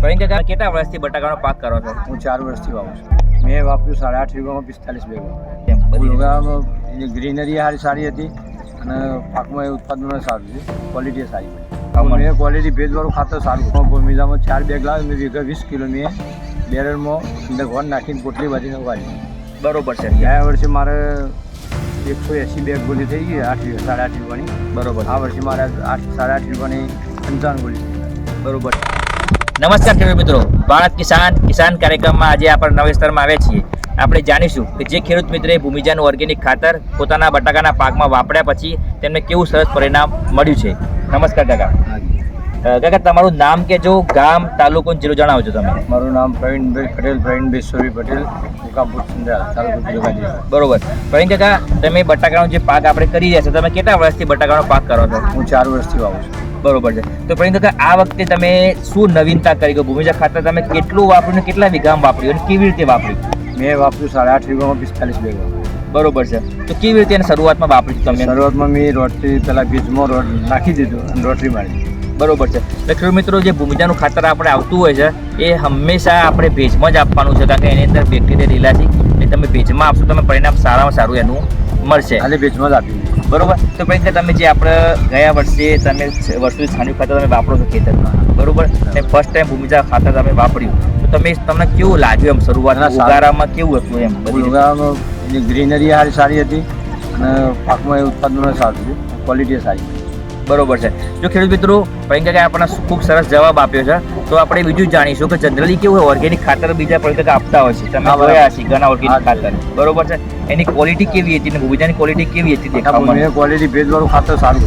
પ્રવીણ કાકા કેટલા વર્ષથી બટાકાનો પાક કરો છો? હું ચાર વર્ષથી વાવું છું. મેં વાપર્યું સાડા આઠ વીઘામાં પિસ્તાલીસ. વીઘામાં ગ્રીનરી સારી સારી હતી અને પાકમાં એ ઉત્પાદન સારું છે. ક્વોલિટી સારી આમાં- મેં ક્વોલિટી ભેજવાળું ખાતર સારું ભૂમિદામાં ચાર બેગ લાવ્યો મેં વીઘા વીસ કિલો મેં બેરલમાં અંદર ઘર નાખીને પોટલી બાંધીને ઉગાડી બરોબર છે. ગયા વર્ષે મારે એકસો એંસી બેગ ગોલી થઈ ગઈ આઠ સાડા આઠ રૂપિયાની બરોબર આ વર્ષે મારે આઠ સાડા આઠ રૂપિયાની પંચાવન ગઈ. બરોબર નમસ્કાર ખેડૂત મિત્રો. ભારત કિસાન કિસાન કાર્યક્રમમાં આજે આપણે નવા વિસ્તારમાં આવ્યા છીએ. આપણે જાણીશું કે જે ખેડૂત મિત્રએ ભૂમિજાનું ઓર્ગેનિક ખાતર પોતાના બટાકાના પાકમાં વાપર્યા પછી તેમને કેવું સરસ પરિણામ મળ્યું છે. નમસ્કાર કાકા. કાકા તમારું નામ કે જો ગામ તાલુકો જિલ્લો જણાવજો તમે. મારું નામ પ્રવીણભાઈ પટેલ પ્રવીણભાઈ સોરી પટેલ મુકામપુર ચંદ્રાલ તાલુકો જોગાજી બરોબર. પ્રવીણ કાકા તમે બટાકાનો જે પાક આપણે કરી રહ્યા છો તમે કેટલા વર્ષથી બટાકાનો પાક કરો છો? હું ચાર વર્ષથી વાવું છું. બરોબર છે. તો પ્રવીણ કાકા આ વખતે તમે શું નવીનતા કરી? કે ભૂમિજા ખાતર તમે કેટલું વાપર્યું કેટલા વીઘામાં વાપર્યું અને કેવી રીતે વાપર્યું? મેં વાપર્યું સાડા આઠ વીઘામાં પિસ્તાલીસ વીઘા. બરોબર છે. તો કેવી રીતે એને શરૂઆતમાં વાપર્યું તમે? શરૂઆતમાં મેં રોટરી પેલા બીજમાં રોટ નાખી દીધું અને રોટરી મારી. બરોબર છે. એટલે ખેડૂત મિત્રો જે ભૂમિજાનું ખાતર આપણે આવતું હોય છે એ હંમેશા આપણે ભેજમાં જ આપવાનું છે કારણ કે એની અંદર બેક્ટેરિયા લીલા છે. એટલે તમે ભેજમાં આપશો તમે પરિણામ સારામાં સારું એનું મળશે. અને ભેજમાં જ આપી દીધું બરોબર? તો પછી તમે જે આપણે ગયા વર્ષે તમે વર્ષોથી છાણ્યું ખાતર તમે વાપરો છો ખેતરમાં. બરોબર? અને ફર્સ્ટ ટાઈમ ભૂમિજા ખાતર તમે વાપર્યું. તો તમે તમને કેવું લાગ્યું એમ શરૂઆતના ઉગારામાં કેવું હતું એમ? બધી? ગ્રીનરી સારી સારી હતી અને પાકમાં એ ઉત્પાદન સારું છે ક્વોલિટી સારી. બરોબર છે. જો ખેડૂત મિત્રો કાકાએ આપણને ખૂબ સરસ જવાબ આપ્યો છે તો આપણે બીજું જાણીશું કે જનરલી કેવું હોય ઓર્ગેનિક ખાતર બીજા પ્રવીણ કાકા આપતા હોય છે. તમે. જોયા હશે ઘણા ઓર્ગેનિક ખાતર. બરોબર છે? એની ક્વોલિટી કેવી હતી અને બીજાની ક્વોલિટી કેવી હતી દેખાવમાં? મેં ક્વોલિટી ભેજવાળું ખાતર સારું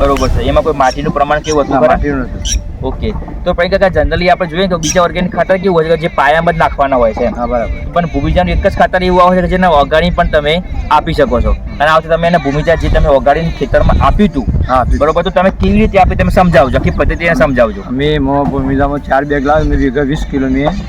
બરોબર છે. એમાં કોઈ માટીનું પ્રમાણ કેવું હતું? માટીનું નથી ઓકે તો પ્રવીણ કાકા જનરલી આપણે જોઈએ તો બીજા ઓર્ગેનિક ખાતર કેવું હોય છે કે જે પાયામાં જ નાખવાના હોય છે. હા બરાબર. પણ ભૂમિજાનું એક જ ખાતર એવું આવે છે કે જેને ઓગાળી પણ તમે આપી શકો છો. અને આ તમે એને ભૂમિજા જે તમે ઓગાળીને ખેતરમાં આપ્યું હતું હા બરોબર તો તમે કેવી રીતે આપી તમે સમજાવજો આખી પદ્ધતિ એને સમજાવજો. મેં મો ભૂમિદામાં ચાર બેગ લાવ્યો મેં વીઘા વીસ કિલો મેં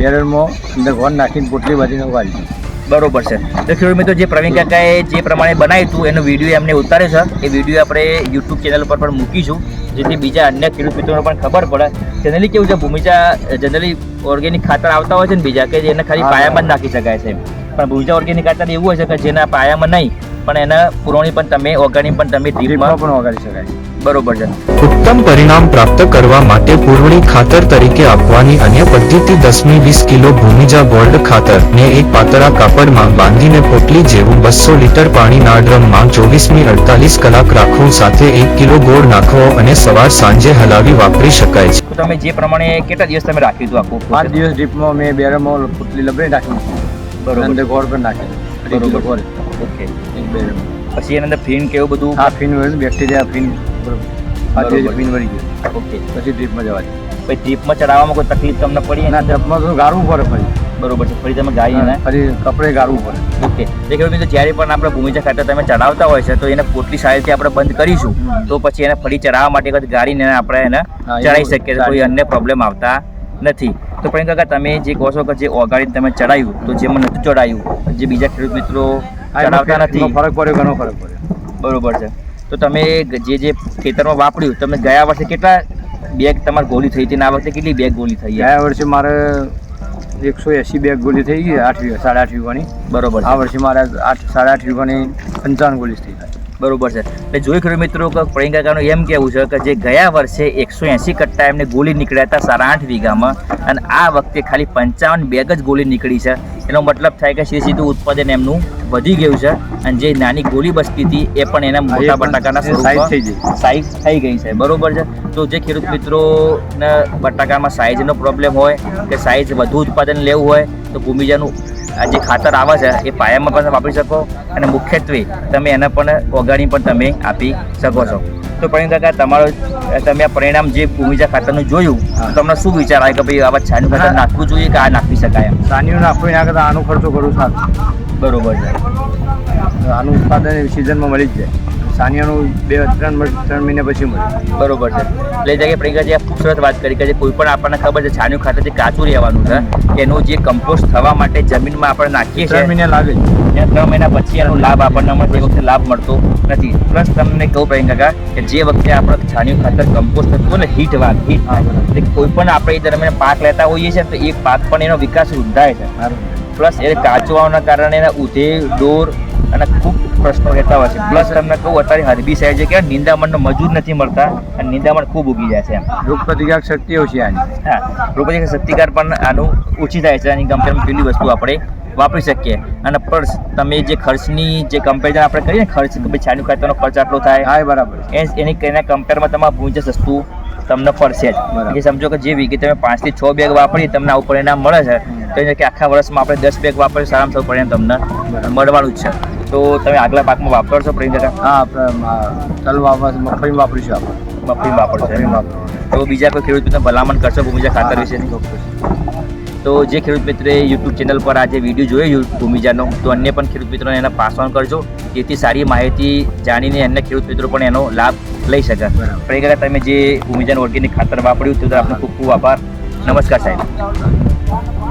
બેરરમાં અંદર ઘર નાખીને પોટલી બાંધીને ઉગાડી બરોબર છે. તો ખેડૂત મિત્રો જે પ્રવીણ કાકાએ જે પ્રમાણે બનાવ્યું હતું એનો વીડિયો એમને ઉતાર્યો છે. એ વીડિયો આપણે યુટ્યુબ ચેનલ પર પણ મૂકીશું. જેથી બીજા અન્ય ખેડૂત મિત્રોને પણ ખબર પડે. જનરલી કેવું છે ભૂમિજા જનરલી ઓર્ગેનિક ખાતર આવતા હોય છે ને બીજા કે જેને ખાલી પાયામાં જ નાખી શકાય છે પણ ભૂમિજા ઓર્ગેનિક ખાતર એવું હોય છે કે જેના પાયામાં નહીં પણ એના પુરવણી પણ તમે ઓગાળી પણ તમે ડ્રીપમાં પણ ઓગાળી શકાય. બરોબર છે. ઉત્તમ પરિણામ પ્રાપ્ત કરવા માટે પુરવણી ખાતર તરીકે આપવાની અન્ય પદ્ધતિ દસમી વીસ કિલો ભૂમિજા ગોલ્ડ ખાતર ને એક પાતળા કાપડમાં બાંધીને પોટલી જેવું બસો લીટર પાણીના ડ્રમમાં ચોવીસમી અડતાલીસ કલાક રાખવું સાથે એક કિલો ગોળ નાખવો અને સવાર સાંજે હલાવી વાપરી શકાય છે. તમે જે પ્રમાણે કેટલા દિવસ તમે રાખ્યું હતું આખું પાંચ દિવસ ડ્રીપમાં મેં બેરલમાં પોટલી લબડી નાખી. બરોબર. ગોળ પણ નાખી. બરોબર. ઓકે પછી એના અંદર ફીન કેવું બધું? આ ફીન બેક્ટેરિયા ફીન. બરોબર. ફીન વળી ગયું. ઓકે પછી ડ્રીપમાં જવા પછી ડ્રીપમાં ચડાવવામાં કોઈ તકલીફ તમને પડી એના ડ્રીપમાં તો ગાળવું પડે ફરી બરોબર છે ફરી તમે ગાળી ને? ફરી કપડે ગાળવું પડે. ઓકે જે મિત્રો જ્યારે પણ આપણે ભૂમિજા ખાતર તમે ચડાવતા હોય છે તો એને પોટલી સાઈડથી આપણે બંધ કરીશું. તો પછી એને ફરી ચડાવવા માટે ગાળીને આપણે એને ચડાવી શકીએ કોઈ અન્ય પ્રોબ્લેમ આવતા નથી. તો પણ કાકા તમે જે કહો છો કે જે ઓગાળીને તમે ચડાયું તો જેમાં નથી ચડાયું જે બીજા ખેડૂત મિત્રો ચડાવતા નથી. ફરક પડ્યો ઘણો ફરક પડ્યો. બરોબર છે. તો તમે જે જે ખેતરમાં વાપર્યું તમે ગયા વર્ષે કેટલા બેગ તમારી ગોલી થઈ હતી ના આ વખતે કેટલી બેગ ગોલી થઈ ગયા વર્ષે મારે એકસો એંસી બેગ ગોલી થઈ ગઈ આઠ વીઘા સાડા આઠ વીઘાની બરોબર આ વર્ષે મારે આઠ સાડા આઠ વીઘાની પંચાવન ગોલી થઈ થાય બરોબર છે. એટલે જોઈ ખરું મિત્રો કે પ્રિયંકા કાકાનું એમ કહેવું છે કે જે ગયા વર્ષે એકસો એંસી કટ્ટા એમને ગોળી નીકળ્યા હતા સાડા આઠ વીઘામાં અને આ વખતે ખાલી પંચાવન બેગ જ ગોળી નીકળી છે. એનો મતલબ થાય કે સીધું સીધું ઉત્પાદન એમનું વધી ગયું છે અને જે નાની ગોળી બસતી હતી એ પણ એના મોટા બટાકાના સ્વરૂપમાં. સાઈઝ થઈ ગઈ. છે. બરોબર છે? તો જે ખેડૂત મિત્રોને બટાકામાં સાઈઝનો પ્રોબ્લેમ હોય કે સાઈઝ વધુ ઉત્પાદન લેવું હોય તો ભૂમિજાનું આ જે ખાતર આવે છે એ પાયામાં પણ વાપરી શકો અને મુખ્યત્વે તમે એને પણ ઓગાળી પણ તમે આપી શકો છો. તો પ્રવીણ કાકા તમારો તમે આ પરિણામ જે ભૂમિજા ખાતરનું જોયું તો તમને શું વિચાર આવે કે ભાઈ આવા છાણિયું ખાતર નાખવું જોઈએ કે આ નાખી શકાય એમ? સાનીઓ નાખવું એના કરતાં આનો ખર્ચો કરવો સારું. બરોબર છે. આનું ઉત્પાદન સિઝનમાં મળી જ જાય. સાનિયાનું બે ત્રણ ત્રણ મહિના પછી મળ્યું. બરોબર છે. એટલે જગ્યાએ પ્રિયંકાજી જે ખૂબ સરસ વાત કરી કે જે કોઈ પણ આપણને ખબર છે છાણિયું ખાતર જે કાચું રહેવાનું છે એનું જે કમ્પોસ્ટ થવા માટે જમીનમાં આપણે નાખીએ છીએ મહિના લાગે ત્રણ મહિના પછી એનો લાભ આપણને મળે તે વખતે લાભ મળતો નથી. પ્લસ તમને કહું પ્રિયંકા કે જે વખતે આપણે છાણિયું ખાતર કમ્પોસ્ટ થતું ને હીટ વાત હીટ એટલે કોઈ પણ આપણે એ દરમિયાન પાક લેતા હોઈએ છીએ તો એ પાક પણ એનો વિકાસ રૂંધાય છે. પ્લસ એ કાચવાના કારણે એના ઉધે ડોર અને ખૂબ પ્રશ્નો રહેતા હોય છે. પ્લસ તમને કહું અત્યારે હરબી સાઈડ છે કે નિંદામણનો મજૂર નથી મળતા અને નિંદામણ ખૂબ ઉગી જાય છે રોગ પ્રતિકારક શક્તિ ઓછી આની. હા રોગપ્રતિકારક શક્તિકાર પણ આનું ઓછી થાય છે. આની કમ્પેરમાં પેલી વસ્તુ આપણે વાપરી શકીએ. અને પ્લસ તમે જે ખર્ચની જે કમ્પેરિઝન આપણે કરીએ ને ખર્ચ છાણિયું ખાતરનો ખર્ચ આટલો થાય. હા બરાબર. એની એના કમ્પેરમાં તમારે ભૂંજે સસ્તું તમને પડશે જ. એ સમજો કે જે વીકે તમે પાંચથી છ બેગ વાપરી તમને આવું પરિણામ મળે છે તો એ કે આખા વર્ષમાં આપણે દસ બેગ વાપરીએ સારામાં સારું પરિણામ તમને મળવાનું જ છે. તો તમે આગલા પાકમાં વાપરશો પ્રિયંકા હા આપણે તલ વાપર મગફળી વાપરીશું આપણે. મફળી વાપરશો તો બીજા કોઈ ખેડૂત ભલામણ કરશો ભૂમિજા ખાતર વિશેની? તો જે ખેડૂત મિત્રોએ યુટ્યુબ ચેનલ પર આજે વીડિયો જોયો ભૂમિજાનો તો અન્ય પણ ખેડૂત મિત્રોને એના પાસ ઓન કરજો. જેથી સારી માહિતી જાણીને અન્ય ખેડૂત મિત્રો પણ એનો લાભ લઈ શકે. પ્રિયંકા તમે જે ભૂમિજાન ઓર્ગેનિક ખાતર વાપર્યું તે આપનો ખૂબ ખૂબ આભાર. નમસ્કાર સાહેબ.